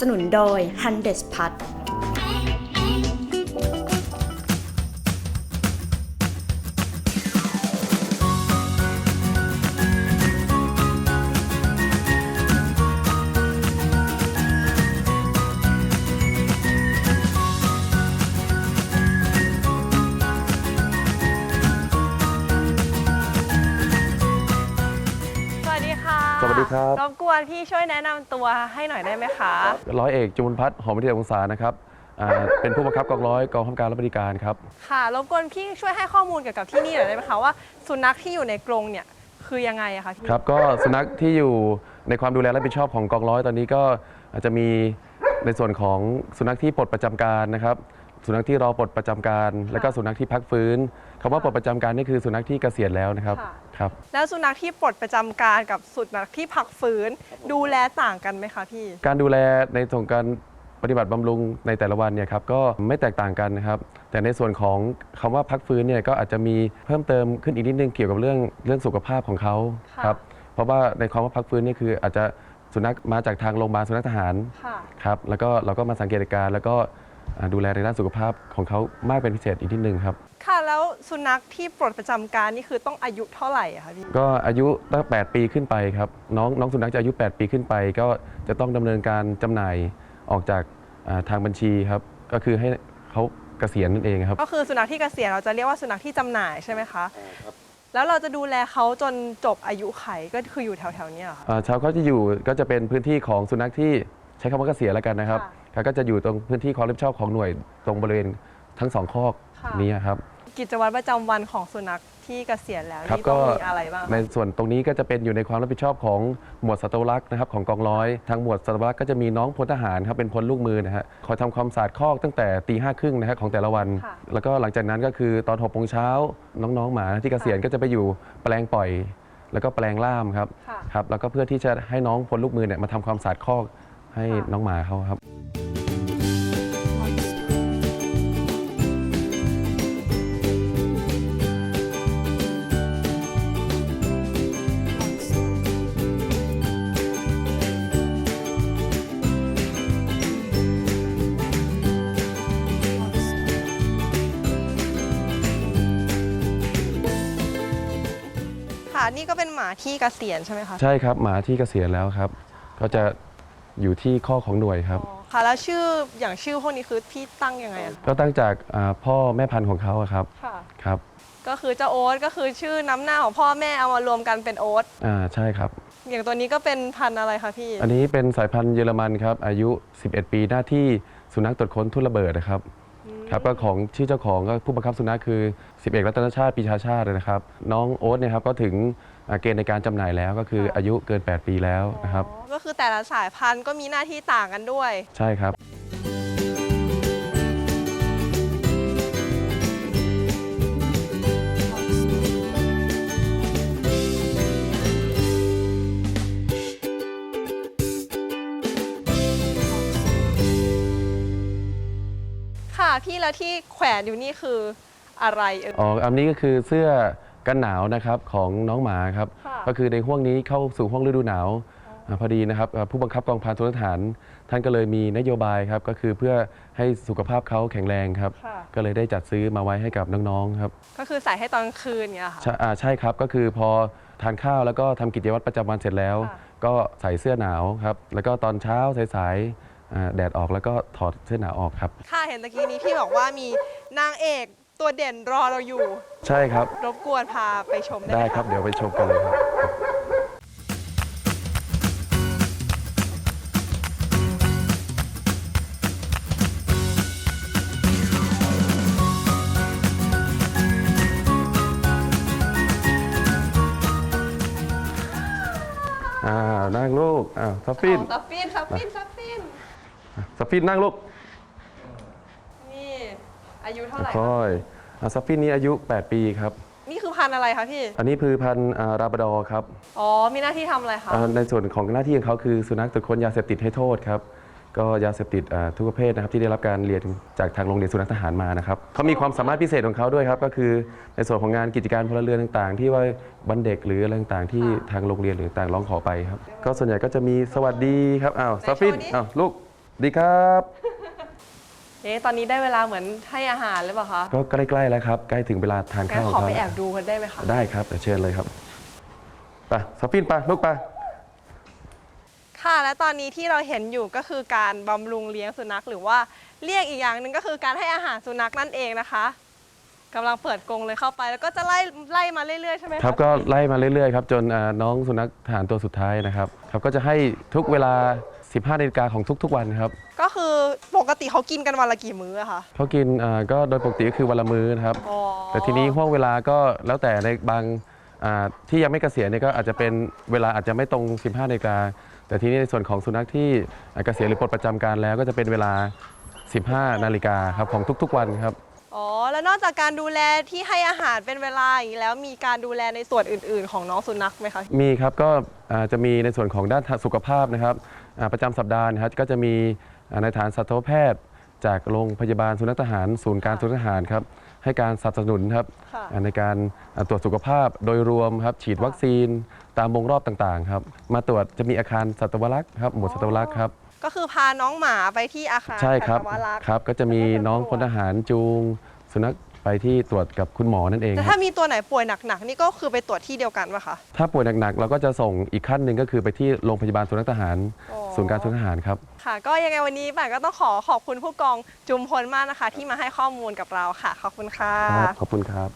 สนุนโดย h u n d e s p a t ดีครับรบกวนพี่ช่วยแนะนำตัวให้หน่อยได้ไหมคะ ร้อยเอกจุลพัฒน์หอมวิทยาองศานะครับอ่าเป็นผู้บังคับกองร้อยกองข้าการและบริการครับ ค่ะรบกวนพี่ช่วยให้ข้อมูลเกี่ยวกับที่นี่หน่อยได้ไหมคะว่าสุนัขที่อยู่ในกรงเนี่ยคือยังไงอะคะพี่ครับก็สุนัขที่อยู่ในความดูแลรับผิดชอบของกองร้อยตอนนี้ก็อาจจะมีในส่วนของสุนัขที่ปลดประจำการนะครับ สุนัขที่รอปลดประจำการ แล้วก็สุนัขที่พักฟื้นคำว่าปลดประจำการนี่คือสุนัขที่เกษียณแล้วนะครับครับ แล้วสุนัขที่ปลดประจำการกับสุนัขที่พักฟื้น ดูแลต่างกันไหมคะพี่ การดูแลในส่วนการปฏิบัติบำรุงในแต่ละวันเนี่ยครับก็ไม่แตกต่างกันนะครับ แต่ในส่วนของคำว่าพักฟื้นเนี่ยก็อาจจะมีเพิ่มเติมขึ้นอีกนิดนึงเกี่ยวกับเรื่องเรื่องสุขภาพของเขาค่ะ ครับเพราะว่าในคำว่าพักฟื้นนี่คืออาจจะสุนัขมาจากทางโรงพยาบาลสุนัขทหาร ค่ะ ครับแล้วก็เราก็มาสังเกตการณ์แล้วก็อ่า ดูแลในด้านสุขภาพของเขามากเป็นพิเศษอีกนิดนึงครับ ค่ะแล้วสุนัขที่ปลดประจำการนี่คือต้องอายุเท่าไหร่อะคะพี่ก็อายุตั้ง 8 ปีขึ้นไปครับ น้องน้องสุนัขจะอายุ 8 ปีขึ้นไป ก็จะต้องดำเนินการจำหน่ายออกจากอ่าทางบัญชีครับ ก็คือให้เขาเกษียณนั่นเองครับ ก็คือสุนัขที่เกษียณเราจะเรียกว่าสุนัขที่จำหน่ายใช่ไหมคะแล้วเราจะดูแลเขาจนจบอายุไขก็คืออยู่แถวๆเนี้ยเหรอคะ อ่าชาวเขาจะอยู่ก็จะเป็นพื้นที่ของสุนัขที่ใช้คำว่าเกษียณแล้วกันนะครับ ค่ะ เขาก็จะอยู่ตรงพื้นที่ความรับผิดชอบของหน่วยตรงบริเวณทั้งสองคอกค่ะ นี้ครับ กิจวัตรประจำวันของสุนัขที่เกษียณแล้วครับนี่ต้องก็มีอะไรบ้างคะ ในส่วนตรงนี้ก็จะเป็นอยู่ในความรับผิดชอบของหมวดสัตวรักษ์นะครับของกองร้อยทางหมวดสัตวรักษ์ก็จะมีน้องพลทหารครับเป็นพลลูกมือนะฮะคอยทำความสะอาดคอกตั้งแต่ตีห้าครึ่งนะฮะของแต่ละวัน ค่ะแล้วก็หลังจากนั้นก็คือตอนหกโมงเช้าน้องๆหมาที่เกษียณก็จะไปอยู่แปลงปล่อย แล้วก็แปลงล่ามครับค่ะ ครับแล้วก็เพื่อที่จะให้น้องพลลูกมือเนี่ยมาทำความสะอาดคอกให้ค่ะน้องหมาเขาครับ ค่ะ นี่ก็เป็นหมาที่เกษียณใช่ไหมคะใช่ครับหมาที่เกษียณแล้วครับ ก็จะอยู่ที่ข้อกของหน่วยครับ อ๋อค่ะ แล้วชื่ออย่างชื่อพวกนี้คือพี่ตั้งยังไงอะก็ตั้งจากอ่าพ่อแม่พันธุ์ของเขาอะครับค่ะ ครับก็คือเจ้าโอ๊ตก็คือชื่อน้ำหน้าของพ่อแม่เอามารวมกันเป็นโอ๊ตอ่าใช่ครับ อย่างตัวนี้ก็เป็นพันธุ์อะไรคะพี่อันนี้เป็นสายพันธุ์เยอรมันครับอายุ 11 ปีหน้าที่สุนัขตรวจค้นทุ่นระเบิดนะครับ ครับก็ของชื่อเจ้าของก็ผู้บังคับสุนัขคือสิบเอกรัตนชาติปีชาชาติเลยนะครับ น้องโอ๊ตเนี่ยครับก็ถึงอ่าเกณฑ์ในการจำหน่ายแล้วก็คืออายุเกิน 8 ปีแล้วนะครับอ๋อก็คือแต่ละสายพันธุ์ก็มีหน้าที่ต่างกันด้วย ใช่ครับ ค่ะ พี่แล้วที่แขวนอยู่นี่คืออะไรเอ่ย อ๋ออันนี้ก็คือเสื้อกันหนาวนะครับของน้องหมาครับ ค่ะ ก็คือในห่วงนี้เข้าสู่ห่วงฤดูหนาวาพอดีนะครับอ่าผู้บังคับกองพันทุนทหารท่านก็เลยมีนโยบายครับก็คือเพื่อให้สุขภาพเขาแข็งแรงครับ ค่ะ ก็เลยได้จัดซื้อมาไว้ให้กับน้องๆครับ ก็คือใส่ให้ตอนคืนเนี่ยค่ะ ใช่อ่าใช่ครับก็คือพอทานข้าวแล้วก็ทำกิจวัตรประจำวันเสร็จแล้ว ค่ะ ก็ใส่เสื้อหนาวครับ แล้วก็ตอนเช้าสายๆอ่า แดดออกแล้วก็ถอดเสื้อหนาวออกครับ ค่ะเห็นตะกี้นี้พี่บอกว่ามีนางเอกตัวเด่นรอเราอยู่ ใช่ครับ รบกวนพาไปชมได้ได้ไหมะ ครับ เดี๋ยวไปชมกันเลยครับ อ่านั่งลูก อ่าซัฟฟิน ซับฟินซับฟินซับฟิน ซัฟฟินนั่งลูกนี่อายุเท่าไหร่ค่อยอ่าซัฟฟินนี้อายุ 8 ปีครับ นี่คือพันธุ์อะไรคะพี่ อันนี้คือพันธุ์อ่าราบราดอร์ครับอ๋อ มีหน้าที่ทำอะไรคะ อ่าในส่วนของหน้าที่ของเขาคือสุนัขตรวจค้นยาเสพติดให้โทษครับ ก็ยาเสพติดอ่าทุกประเภทนะครับที่ได้รับการเรียนจากทางโรงเรียนสุนัขทหารมานะครับเขามีความสามารถพิเศษของเขาด้วยครับ ก็คือในส่วนของงานกิจการพลเรือนต่างๆ ที่ว่าวันเด็กหรืออะไรต่างๆ ที่ทางโรงเรียนหรือต่างร้องขอไปครับ ก็ส่วนใหญ่ก็จะมีสวัสดีครับอ้าวไหนซัฟฟินโชว์ดิอ้าวลูก ดีครับ เอ๊ะตอนนี้ได้เวลาเหมือนให้อาหารหรือเปล่าคะก็ใกล้ๆแล้วครับ ใกล้ถึงเวลาทานงั้ข้านวขอคไปรับแอบดูกันได้ไหมคะ ได้ครับเดี๋ยวเชิญเลยครับไปสปินไปลูกไป ค่ะและตอนนี้ที่เราเห็นอยู่ก็คือการบำรุงเลี้ยงสุนัข หรือว่าเรียกอีกอย่างหนึ่งก็คือการให้อาหารสุนัขนั่นเองนะคะกำลังเปิดกรงเลยเข้าไป แล้วก็จะไล่ไล่มาเรื่อยๆใช่ไหมะครับก็ไล่มาเรื่อยๆครับจนอ่าน้องสุนัขทหารตัวสุดท้ายนะครับครับก็จะให้ทุกเวลา 15นาฬิกาของทุกๆวันครับก็คือปกติเขากินกันวันละกี่มื้ออะคะเขากินอ่าก็โดยปกติก็คือวันละมื้อนะครับ อ๋อแต่ทีนี้ห่วงเวลาก็แล้วแต่ในบางอ่าที่ยังไม่เกษียณเนี่ยก็อาจจะเป็นเวลาอาจจะไม่ตรง 15นาฬิกาแต่ทีนี้ในส่วนของสุนัขที่อ่าเกษียณหรือปลดประจำการแล้วก็จะเป็นเวลา 15 นาฬิกาครับของทุกๆวันครับ อ๋อ แล้วนอกจากการดูแลที่ให้อาหารเป็นเวลาอย่างนี้แล้ว มีการดูแลในส่วนอื่น ๆ ของน้องสุนัขไหมคะ มีครับก็อ่าจะมีในส่วนของด้านสุขภาพนะครับอ่าประจำสัปดาห์นะครับก็จะมีอ่าในฐานสัตวแพทย์ จากโรงพยาบาลสุนัขทหาร ศูนย์การสุนัขทหารครับให้การสนับสนุนครับค่ะอ่าในการอ่าตรวจสุขภาพโดยรวมครับฉีดวัคซีนตามวงรอบต่างๆครับมาตรวจจะมีอาคารสัตวรักษ์ครับหมวดสัตวรักษ์ครับ ก็คือพาน้องหมาไปที่อาคารใช่ครับสัตวรักษ์ครับ ก็จะมีน้องพลทหารจูง สุนัขไปที่ตรวจกับคุณหมอนั่นเองแต่คถ้ารับมีตัวไหนป่วยหนักๆนี่ก็คือไปตรวจที่เดียวกันปะคะ ถ้าป่วยหนักๆเราก็จะส่งอีกขั้นหนึ่งก็คือไปที่โรงพยาบาลสุนัขทหาร อ๋อ ศูนย์การสุนัขทหารครับ ค่ะ ก็ยังไงวันนี้ป่านก็ต้องขอขอบคุณผู้กองจุมพลมากนะคะ ที่มาให้ข้อมูลกับเราค่ะ ขอบคุณค่ะครับขอบคุณครับ